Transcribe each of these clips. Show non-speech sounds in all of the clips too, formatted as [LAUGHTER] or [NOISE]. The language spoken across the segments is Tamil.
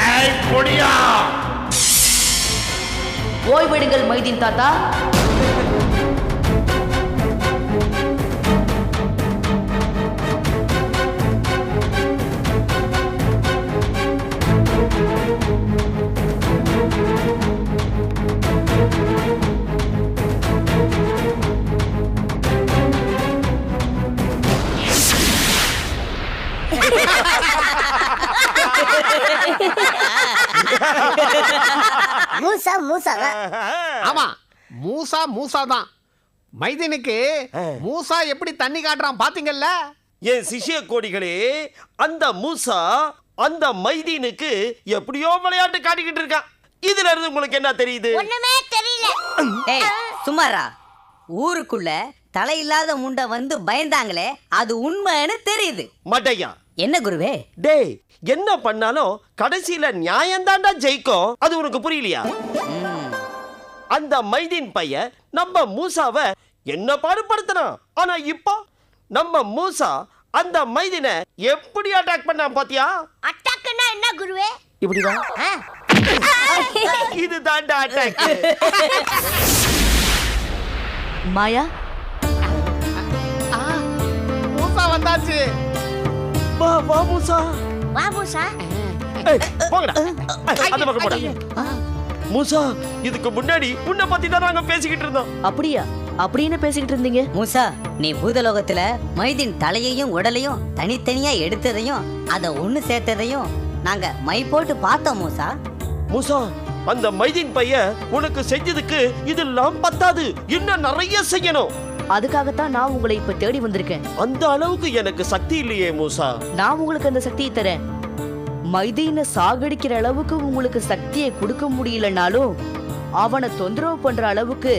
ஏய் பொடியா ஓய்வெடுங்கள் மைதீன் தாத்தா. மூசா மூசா. ஆமா மூசா மூசா தான். மைதீனுக்கு மூசா எப்படி தண்ணி காட்டுறான் பாத்தீங்கல்ல? என் சிஷ்ய கோடிகளே அந்த மூசா அந்த மைதீனுக்கு எப்படியோ விளையாட்டு காட்டிக்கிட்டு இருக்கான் இதுல இருந்து உங்களுக்கு என்ன தெரியுது? ஒண்ணுமே தெரியல. ஏய் சுமாரா ஊருக்குள்ள தலையில்லாத முண்டை வந்து பயந்தாங்களே அது உண்மைன்னு தெரியுது. மட்டையா? என்ன குருவே? டேய் என்ன பண்ணாலும் கடைசியில நியாயம்தான்டா ஜெயிக்கும். அது உனக்கு புரியலையா? அந்த மைதீன் பையன் நம்ம மூசாவை என்ன பாடுபடுத்தினான் ஆனா இப்போ நம்ம மூசா அந்த மைதீனை எப்படி அட்டாக் பண்ணான் பாத்தியா? அட்டாக்குன்னா என்ன குருவே? இப்படிதான். ஆ, இது தாண்டா அட்டாக் மாயா? ஆ, மூசா வந்தாச்சு. வா வா மூசா. வா மூசா. ஏய், போங்கடா. ஏய், அந்த பக்கம் போடா. மூசா இதுக்கு முன்னாடி உன்னை பத்தி தான் நாங்க பேசிக்கிட்டு இருந்தோம். அப்படியா? அப்படி என்ன பேசிக்கிட்டு இருந்தீங்க? மூசா நீ பூதலோகத்துல மைதின் தலையையும் உடலையும் தனித்தனியா எடுத்ததையும் அதை ஒண்ணு சேர்த்ததையும் நாங்க மை போட்டு பார்த்தோம் மூசா. மூசா அந்த மைதீன் பையன் உனக்கு செஞ்சதுக்கு இதெல்லாம் பத்தாது. இன்னும் நிறைய செய்யணும். அதுக்காகத்தான் நான் உங்களை இப்ப தேடி வந்திருக்கேன். அந்த அளவுக்கு எனக்கு சக்தி இல்லையே மூசா. நான் உங்களுக்கு அந்த சக்தியை தரேன். மைதீனை சாகடிக்கிற அளவுக்கு உங்களுக்கு சக்தியை கொடுக்க முடியலனாலும் அவனை தொந்தரவு பண்ற அளவுக்கு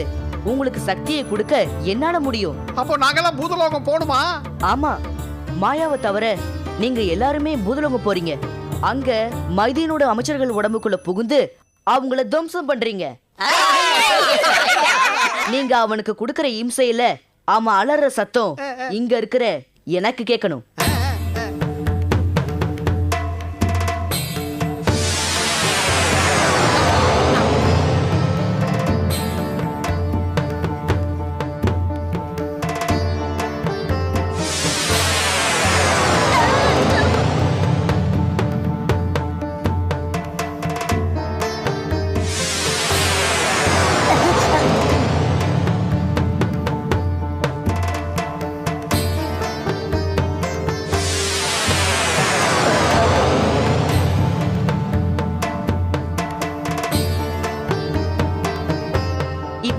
உங்களுக்கு சக்தியை கொடுக்க என்னால முடியும்? அப்போ நாங்கெல்லாம் பூதலோகம் போகணுமா ஆமா. மாயாவை தவிர நீங்க எல்லாருமே பூதலோகம் போறீங்க. அங்க மைதீனோட அமைச்சர்கள் உடம்புக்குள்ள புகுந்து அவங்கள துவம்சம் பண்றீங்க. நீங்க அவனுக்கு கொடுக்கற இம்சையில அவன் அலற சத்தம். இங்க இருக்கிற எனக்கு கேட்கணும்.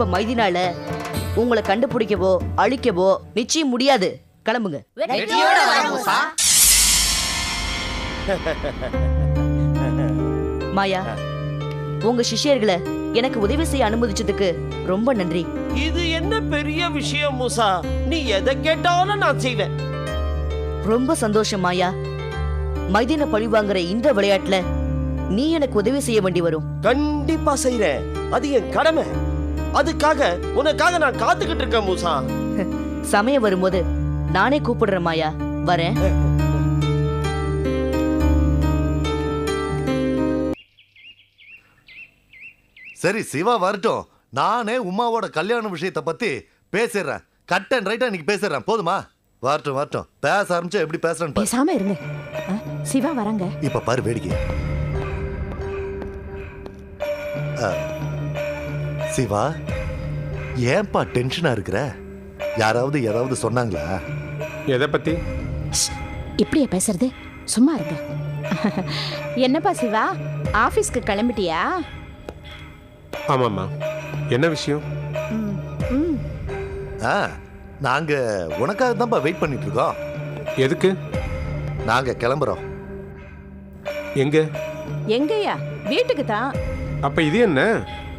இப்ப மைதினால உங்களை கண்டுபிடிக்கவோ அழிக்கவோ நிச்சயம் முடியாது. கிளம்புங்க. வெற்றியோட வா மூசா. [LAUGHS] மாயா உங்க சிஷ்யர்களை எனக்கு உதவி செய்ய அனுமதிச்சதுக்கு ரொம்ப நன்றி. இது என்ன பெரிய விஷயம் மூசா? நீ எதை கேட்டாலும் நான் செய்வேன். ரொம்ப சந்தோஷம் மாயா. மைதின பழி வாங்குற இந்த விளையாட்டுல நீ எனக்கு உதவி செய்ய வேண்டி வரும். கண்டிப்பா செய்றேன். அது என் கடமை. அதுக்காக உனக்காக நான் காத்துக்கிட்டு இருக்கேன் மூசா. [LAUGHS] சமயம் வரும்போது நானே கூப்பிடுறேன் மாயா. வரேன். சரி சிவா வரட்டும். நானே உமாவோட கல்யாண விஷயத்தை பத்தி பேசிடுறேன். கட் அண்ட் ரைட்டா இன்னைக்கு பேசிடுறேன். போதுமா? வரட்டும் வரட்டும். பேச ஆரம்பிச்சா எப்படி பேசுறேன்னு பாரு. பேசாம இருங்க. சிவா வராங்க. இப்ப பாரு வேடிக்கை ஆ, சிவா ஏன்பா டென்ஷனா இருக்கிற? யாராவது ஏதாவது சொன்னாங்களா? எதை பத்தி? இப்படியா பேசுறது சும்மா இருங்க என்னப்பா சிவா ஆபீஸ்க்கு கிளம்பிட்டியா? ஆமாம்மா. என்ன விஷயம்? ம், ம். ஆ நாங்க உனக்காக தான்ப்பா வெயிட் பண்ணிட்டு இருக்கோம் எதுக்கு? நாங்க கிளம்புறோம். எங்க? எங்கய்யா? வீட்டுக்கு தான். அப்ப இது என்ன?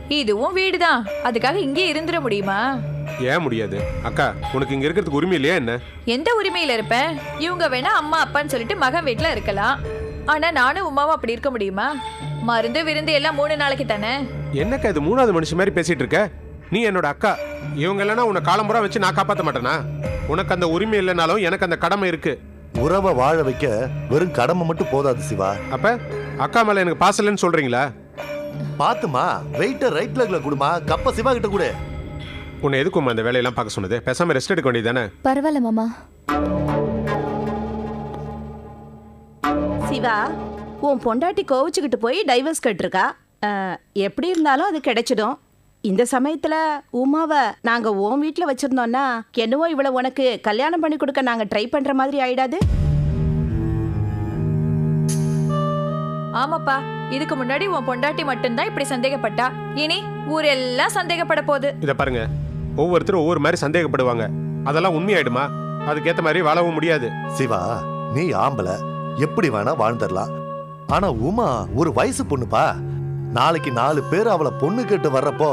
இதுவும் வீடுதான். அதுக்காக இங்கே இருந்துட முடியுமா? ஏன் முடியாது? அக்கா உனக்கு இங்க இருக்கிறதுக்கு உரிமை இல்லையா என்ன? எந்த உரிமையில இருப்பேன் இவங்க வேணா அம்மா அப்பான்னு சொல்லிட்டு மகன் வீட்ல இருக்கலாம். ஆனா நானும் உமாவும் அப்படி இருக்க முடியுமா? மருந்து விருந்து எல்லாம் மூணு நாளைக்கு தானே? என்னக்கா இது மூணாவது மனுஷன் மாதிரி பேசிட்டு இருக்க? நீ என்னோட அக்கா. இவங்க இல்லைன்னா உன்னை காலம்புறா வச்சு நான் காப்பாத்த மாட்டேனா? உனக்கு அந்த உரிமை இல்லைனாலும் எனக்கு அந்த கடமை இருக்கு. உறவை வாழ வைக்க வெறும் கடமை மட்டும் போதாது சிவா. அப்ப அக்கா மேல எனக்கு பாசலன்னு சொல்றீங்களா? பாத்துமா வெயிட்ட ரைட் லெக்ல கொடுமா கப்ப சிவா கிட்ட கொடு. உன்னை எதுக்கும் அந்த வேலையெல்லாம் பார்க்க சொன்னது? பேசாம ரெஸ்ட் எடுக்க வேண்டியதானே பரவாயில்ல மாமா. சிவா உன் பொண்டாட்டி கோவிச்சுக்கிட்டு போய் டைவர்ஸ் கட்டிருக்கா. அஹ், எப்படி இருந்தாலும் அது கிடைச்சிடும். இந்த சமயத்துல உமாவை நாங்க உன் வீட்ல வச்சிருந்தோம்னா என்னவோ இவளை உனக்கு கல்யாணம் பண்ணி கொடுக்க நாங்க ட்ரை பண்ற மாதிரி ஆயிடாது? ஆமாப்பா இதுக்கு முன்னாடி உன் பொண்டாட்டி மட்டும்தான் இப்படி சந்தேகப்பட்டா. இனி ஊரெல்லாம் சந்தேகப்பட போகுது. இதை பாருங்க ஒவ்வொருத்தரும் ஒவ்வொரு மாதிரி சந்தேகப்படுவாங்க. அதெல்லாம் உண்மையாயிடுமா? அதுக்கேத்த மாதிரி வாழவும் முடியாது. சிவா நீ ஆம்பளை எப்படி வேணா வாழ்ந்துடலாம். ஆனா உமா ஒரு வயசு பொண்ணுப்பா. நாளைக்கு நாலு பேர் அவளை பொண்ணு கேட்டு வர்றப்போ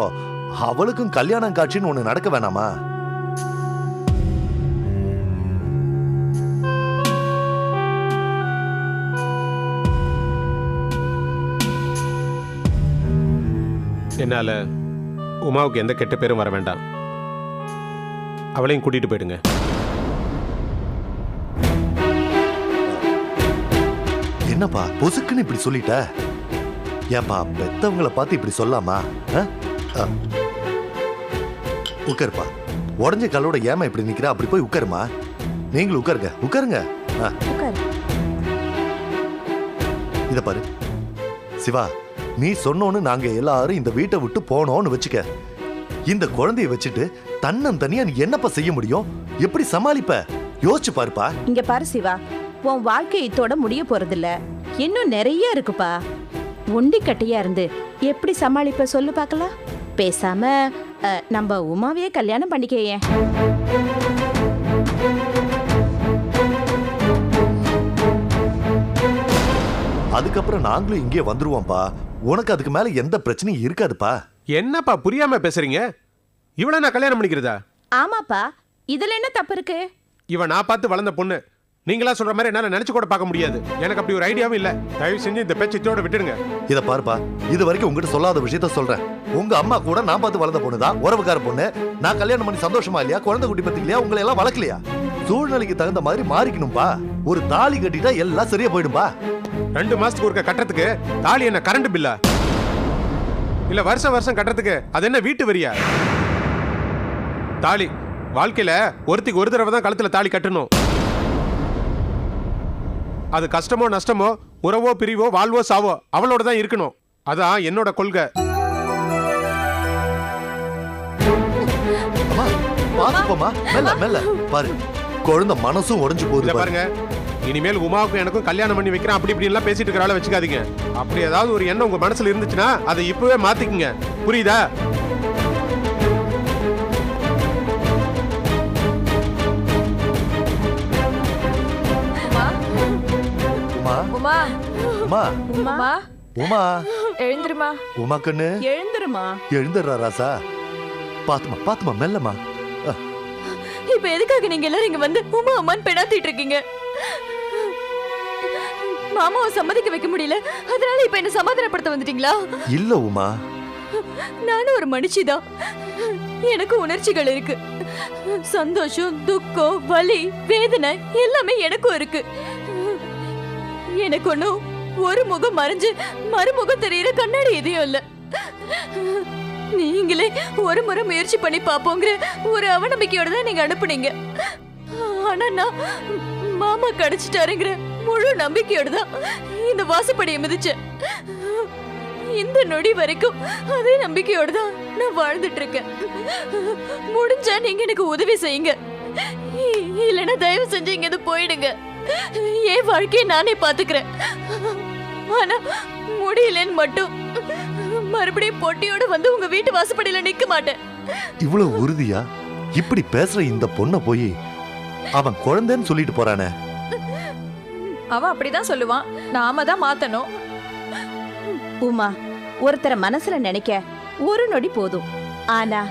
அவளுக்கும் கல்யாணம் காட்சின்னு ஒண்ணு நடக்க வேணாமா? என்னால உமாவுக்கு எந்த கெட்ட பேரும் வர வேண்டாம். அவளையும் கூட்டிட்டு போயிடுங்க. என்னப்பா பொசுக்குன்னு இப்படி சொல்லிட்ட? ஏன்பா பெத்தவங்களை பார்த்து இப்படி சொல்லாமா? ஆ? ஆ. உட்காருப்பா. உடஞ்ச கல்லோட ஏமா இப்படி நிக்கிற? அப்படி போய் உட்காருமா? நீங்களும் உட்காருங்க. உட்காருங்க. ஆ. உட்காரு. இத பாரு. சிவா நீ சொன்னோன்னு நாங்க எல்லாரும் இந்த வீட்டை விட்டு போனோம்னு வச்சுக்க. இந்த குழந்தைய வச்சுட்டு தன்னம் தனியா நீ என்னப்பா செய்ய முடியும்? எப்படி சமாளிப்ப? யோசிச்சு பாருப்பா. இங்க பாரு சிவா உன் வாழ்க்கை இத்தோட முடிய போறதில்ல. இன்னும் நிறைய இருக்குப்பா. ஒண்டி கட்டையா இருந்து எப்படி சமாளிப்ப சொல்லு பார்க்கலாம்? பேசாம நம்ம உமாவையே கல்யாணம் பண்ணிக்கையே அதுக்கப்புறம் நாங்களும் இங்கே வந்துருவோம்ப்பா உனக்கு அதுக்கு மேல எந்த பிரச்சனையும் இருக்காதுப்பா. என்னப்பா புரியாம பேசுறீங்க? இவளை நான் கல்யாணம் பண்ணிக்கிறதா? ஆமாப்பா. இதுல என்ன தப்பு இருக்கு? இவன் நான் பார்த்து வளர்ந்த பொண்ணு. நீங்களா சொல்ற மாதிரி என்னால நினைச்சு கூட பார்க்க முடியாது. எனக்கு அப்படி ஒரு ஐடியாவும் இல்ல. தயவு செஞ்சு இந்த பேச்சு இதோட விட்டுடுங்க. இத பாருப்பா. இது வரைக்கும் உங்ககிட்ட சொல்லாத விஷயத்த சொல்றேன். உங்க அம்மா கூட நான் பார்த்து வளர்ந்த பொண்ணுதான் உறவுக்கார பொண்ணு. நான் கல்யாணம் பண்ணி சந்தோஷமா இல்லையா? குழந்தை குட்டி பத்தி இல்லையா உங்களை எல்லாம் வளர்க்கலையா? சூழ்நிலைக்கு தகுந்த மாதிரி மாறிக்கணும்பா. ஒரு தாலி கட்டிட்டா எல்லாம் சரியா போயிடும்பா. ரெண்டு மாசத்துக்கு ஒருக்க கட்டுறதுக்கு? தாலி என்ன கரண்ட் பில்லா இல்ல வருஷம் வருஷம் கட்டுறதுக்கு அது என்ன வீட்டு வரியா? தாலி வாழ்க்கையில ஒருத்திக்கு ஒரு தடவை தான் கழுத்துல தாலி கட்டணும். அது கஷ்டமோ நஷ்டமோ உறவோ பிரிவோ வாழ்வோ சாவோ அவளோட தான் இருக்கணும். அதான் என்னோட கொள்கை. பாரு. குழந்தை மனசும் உடைஞ்சு போகுது பாரு. பாருங்க. இனிமேல் உமாவுக்கும் எனக்கும் கல்யாணம் பண்ணி வைக்கிறேன். அப்படி இப்படி எல்லாம் பேசிட்டு இருக்கிற ஆளை வச்சுக்காதீங்க. அப்படி ஏதாவது ஒரு எண்ணம் உங்க மனசுல இருந்துச்சுன்னா அதை இப்பவே மாத்திக்குங்க. புரியுதா? உமா? உமா? உமா? உமா? உமா? உமா? எழுந்துருமா? உமா கண்ணு. எழுந்துருமா? எழுந்துடுறா ராசா. பாத்துமா பாத்துமா மெல்லமா இப்ப எதுக்காக நீங்க எல்லாரும் இங்க வந்து உமா அம்மான்னு பெணாத்திட்டு இருக்கீங்க? மாமாவை சம்மதிக்க வைக்க முடியல. அதனால இப்ப என்ன சமாதானப்படுத்த வந்துட்டீங்களா? இல்ல உமா. நானும் ஒரு மனுஷிதான். எனக்கு உணர்ச்சிகள் இருக்கு. சந்தோஷம் துக்கம் வலி வேதனை எல்லாமே எனக்கும் இருக்கு. எனக்கு ஒண்ணும் ஒரு முகம் மறைஞ்சு மறுமுகம் தெரியற கண்ணாடி எதையும் இல்ல. நீங்களே ஒரு முறை முயற்சி பண்ணி பாப்போங்கிற ஒரு அவநம்பிக்கையோட தான் நீங்க அனுப்புனீங்க. ஆனா நான் மாமா கிடைச்சிட்டாருங்கிற முழு நம்பிக்கையோடு தான் இந்த வாசப்படியை மிதிச்சேன். இந்த நொடி வரைக்கும் அதே நம்பிக்கையோடு தான் நான் வாழ்ந்துட்டு இருக்கேன் முடிஞ்சா நீங்க எனக்கு உதவி செய்யுங்க. இல்லைன்னா தயவு செஞ்சு இங்க போயிடுங்க. என் வாழ்க்கையை நானே பாத்துக்கிறேன் ஆனா முடியலன்னு மட்டும் மறுபடியும் பொட்டியோட வந்து உங்க வீட்டு வாசப்படியில நிக்க மாட்டேன். இவ்வளவு உறுதியா? இப்படி பேசுற இந்த பொண்ணை போய் அவன் குழந்தைன்னு சொல்லிட்டு போறானே. அவன் அப்படிதான் சொல்லுவான். நாம தான் மாத்தணும். உமா ஒருத்தரை மனசுல நினைக்க ஒரு நொடி போதும். ஆனா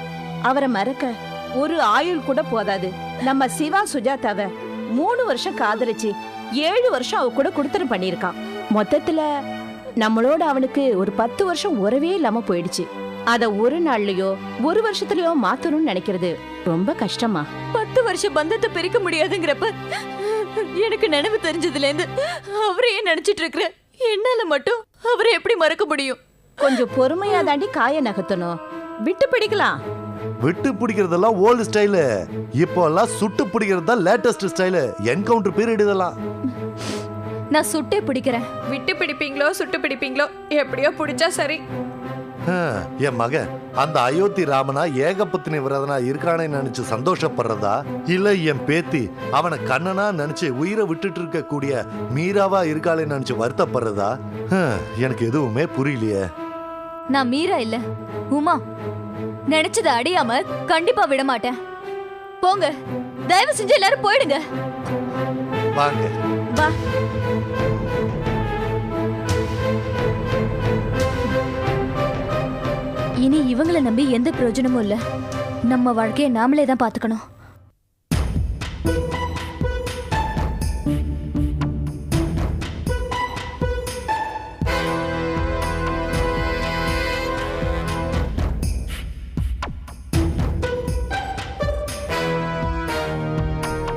அவரை மறக்க ஒரு ஆயுள் கூட போதாது. நம்ம சிவா சுஜாதாவ மூணு வருஷம் காதலிச்சு ஏழு வருஷம் அவ கூட குடுத்தனம் பண்ணியிருக்கான். மொத்தத்துல நம்மளோட அவனுக்கு ஒரு பத்து வருஷம் உறவே இல்லாம போயிடுச்சு. அத ஒரு நாள்லயோ ஒரு வருஷத்துலயோ மாத்தணும்னு நினைக்கிறது ரொம்ப கஷ்டமா. பத்து வருஷம் பந்தத்தை பிரிக்க முடியாதுங்கிறப்ப எனக்கு நினைவு தெரிஞ்சதுல இருந்து அவரையே நினைச்சிட்டு இருக்கிறேன் என்னால மட்டும் அவரை எப்படி மறக்க முடியும்? கொஞ்சம் பொறுமையா தாண்டி காய நகர்த்தணும். விட்டு பிடிக்கலாம். விட்டு பிடிக்கிறதெல்லாம் ஓல்டு ஸ்டைலு இப்போ எல்லாம் சுட்டு பிடிக்கிறது தான் லேட்டஸ்ட் ஸ்டைலு என்கவுண்டர் பீரியட் இதெல்லாம். நான் சுட்டே பிடிக்கிறேன். விட்டு பிடிப்பீங்களோ சுட்டு பிடிப்பீங்களோ எப்படியோ பிடிச்சா சரி. என் மகன் அந்த அயோத்தி ராமனா ஏகபத்தினி விரதனா இருக்கானே நினைச்சு சந்தோஷப்படுறதா? இல்ல என் பேத்தி அவனை கண்ணனா நினைச்சு உயிரை விட்டுட்டு இருக்க கூடிய மீராவா இருக்காளே நினைச்சு வருத்தப்படுறதா? எனக்கு எதுவுமே புரியலையே. நான் மீரா இல்ல உமா. நினைச்சதை அடையாம கண்டிப்பா விட மாட்டேன் போங்க தயவு செஞ்சு எல்லாரும் போயிடுங்க. வாங்க. வா. இனி இவங்களை நம்பி எந்த பிரயோஜனமும் இல்ல. நம்ம வாழ்க்கையை நாமளே தான் பாத்துக்கணும்.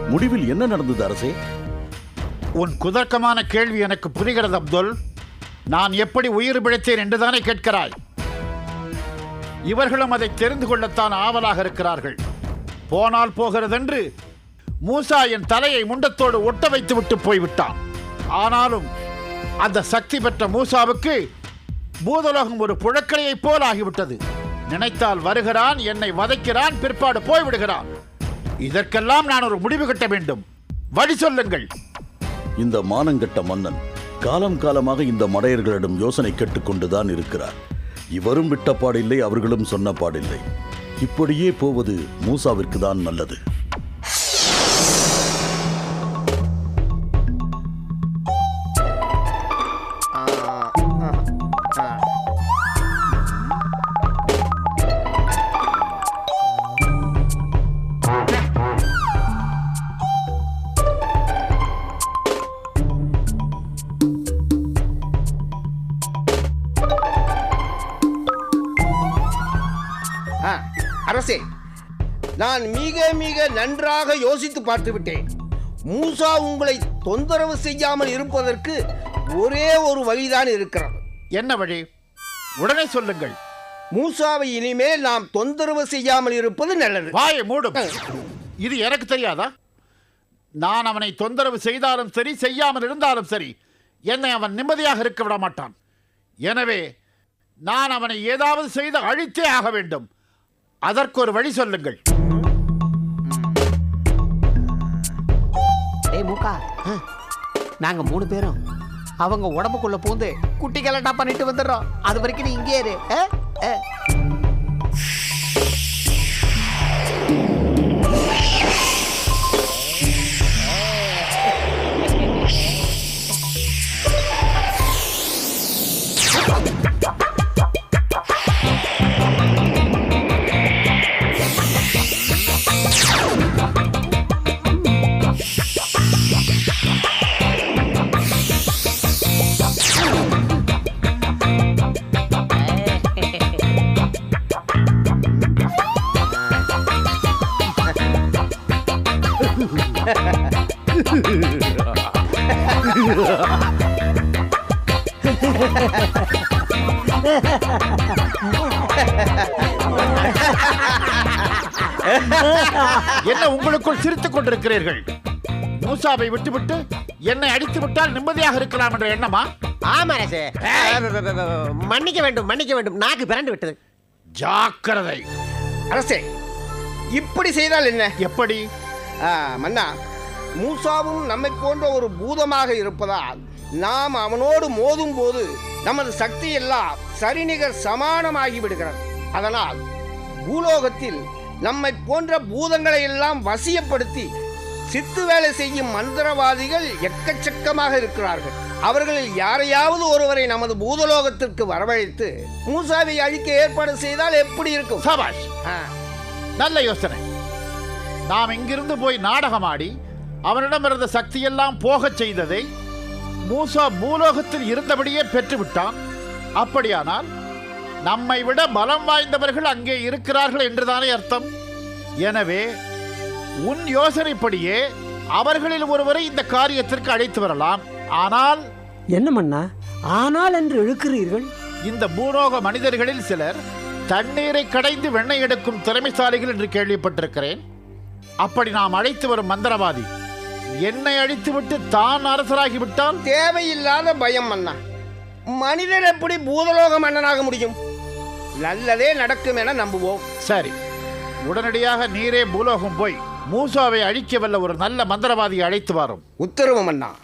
முடிவில் என்ன நடந்தது அரசே? உன் குதர்க்கமான கேள்வி எனக்கு புரிகிறது அப்துல். நான் எப்படி உயிர் பிழைத்தேன் என்றுதானே கேட்கிறாய்? இவர்களும் அதை தெரிந்து கொள்ளத்தான் ஆவலாக இருக்கிறார்கள். போனால் போகிறதென்று மூசா என் தலையை முண்டத்தோடு ஒட்ட வைத்து விட்டு போய்விட்டான். ஆனாலும் அந்த சக்தி பெற்ற மூசாவுக்கு பூதலோகம் ஒரு புழக்கலையைப் போல் ஆகிவிட்டது. நினைத்தால் வருகிறான் என்னை வதைக்கிறான் பிற்பாடு போய்விடுகிறான். இதற்கெல்லாம் நான் ஒரு முடிவு கட்ட வேண்டும். வழி சொல்லுங்கள். இந்த மானங்கட்ட மன்னன் காலம் காலமாக இந்த மடையர்களிடம் யோசனை கேட்டுக்கொண்டுதான் இருக்கிறார். இவரும் விட்ட பாடில்லை அவர்களும் சொன்ன பாடில்லை. இப்படியே போவது மூசாவிற்கு தான் நல்லது. மிக நன்றாக யோசித்து பார்த்து விட்டேன் மூசா உங்களை தொந்தரவு செய்யாமல் இருப்பதற்கு ஒரே ஒரு வழிதான் இருக்கிறது. என்ன வழி? உடனே சொல்லுங்கள். மூசாவை இனிமேல் நாம் தொந்தரவு செய்யாமல் இருப்பது நல்லது. வாயை மூடும். இது எனக்கு தெரியாதா? நான் அவனை தொந்தரவு செய்தாலும் சரி செய்யாமல் இருந்தாலும் சரி என்னை அவன் நிம்மதியாக இருக்க விட மாட்டான். எனவே நான் அவனை ஏதாவது செய்து அழித்தே ஆக வேண்டும். அதற்கு ஒரு வழி சொல்லுங்கள். ஏய் மூக்கா. நாங்க மூணு பேரும் அவங்க உடம்புக்குள்ள பூந்து குட்டி கலட்டா பண்ணிட்டு வந்துடுறோம். அது வரைக்கும் நீ இங்கே இரு. என்ன உங்களுக்குள் சிரித்துக் கொண்டிருக்கிறீர்கள்? மூசாவை விட்டுவிட்டு என்னை அடித்து விட்டால் நிம்மதியாக இருக்கலாம் என்ற எண்ணமா? ஆமா அரசே. மன்னிக்க வேண்டும் மன்னிக்க வேண்டும். நாக்கு பிறண்டு விட்டது. ஜாக்கிரதை. அரசே இப்படி செய்தால் என்ன? எப்படி? மன்னா மூசாவும் நம்மை போன்ற ஒரு பூதமாக இருப்பதால் நாம் அவனோடு மோதும் போது நமது சக்தி எல்லாம் சரிநிகர் சமானமாகி விடுகிறது அதனால் பூலோகத்தில் நம்மை போன்ற பூதங்களை எல்லாம் வசியப்படுத்தி சித்து வேலை செய்யும் மந்திரவாதிகள் எக்கச்சக்கமாக இருக்கிறார்கள். அவர்களில் யாரையாவது ஒருவரை நமது பூதலோகத்திற்கு வரவழைத்து மூசாவை அழிக்க ஏற்பாடு செய்தால் எப்படி இருக்கும்? சபாஷ் நல்ல யோசனை. நாம் இங்கிருந்து போய் நாடகமாடி அவனிடம் இருந்த சக்தியெல்லாம் போகச் செய்ததை மூசா பூலோகத்தில் இருந்தபடியே பெற்றுவிட்டான். அப்படியானால் நம்மை விட பலம் வாய்ந்தவர்கள் அங்கே இருக்கிறார்கள் என்றுதானே அர்த்தம். எனவே உன் யோசனைப்படியே அவர்களில் ஒருவரை இந்த காரியத்திற்கு அழைத்து வரலாம். ஆனால் என்ன மன்னா? ஆனால் என்று இழுக்கிறீர்கள்? இந்த பூலோக மனிதர்களில் சிலர் தண்ணீரை கடைந்து வெண்ணெய் எடுக்கும் திறமைசாலிகள் என்று கேள்விப்பட்டிருக்கிறேன். அப்படி நாம் அழைத்து வரும் மந்திரவாதி என்னை அழித்துவிட்டு தான் அரசராகி விட்டால் தேவையில்லாத பயம் மன்னா. மனிதர் எப்படி பூதலோக மன்னனாக முடியும்? நல்லதே நடக்கும் என நம்புவோம். சரி. உடனடியாக நீரே பூலோகம் போய் மூசாவை அழிக்க வல்ல ஒரு நல்ல மந்திரவாதியை அழைத்து வரும். உத்தரவு மன்னா.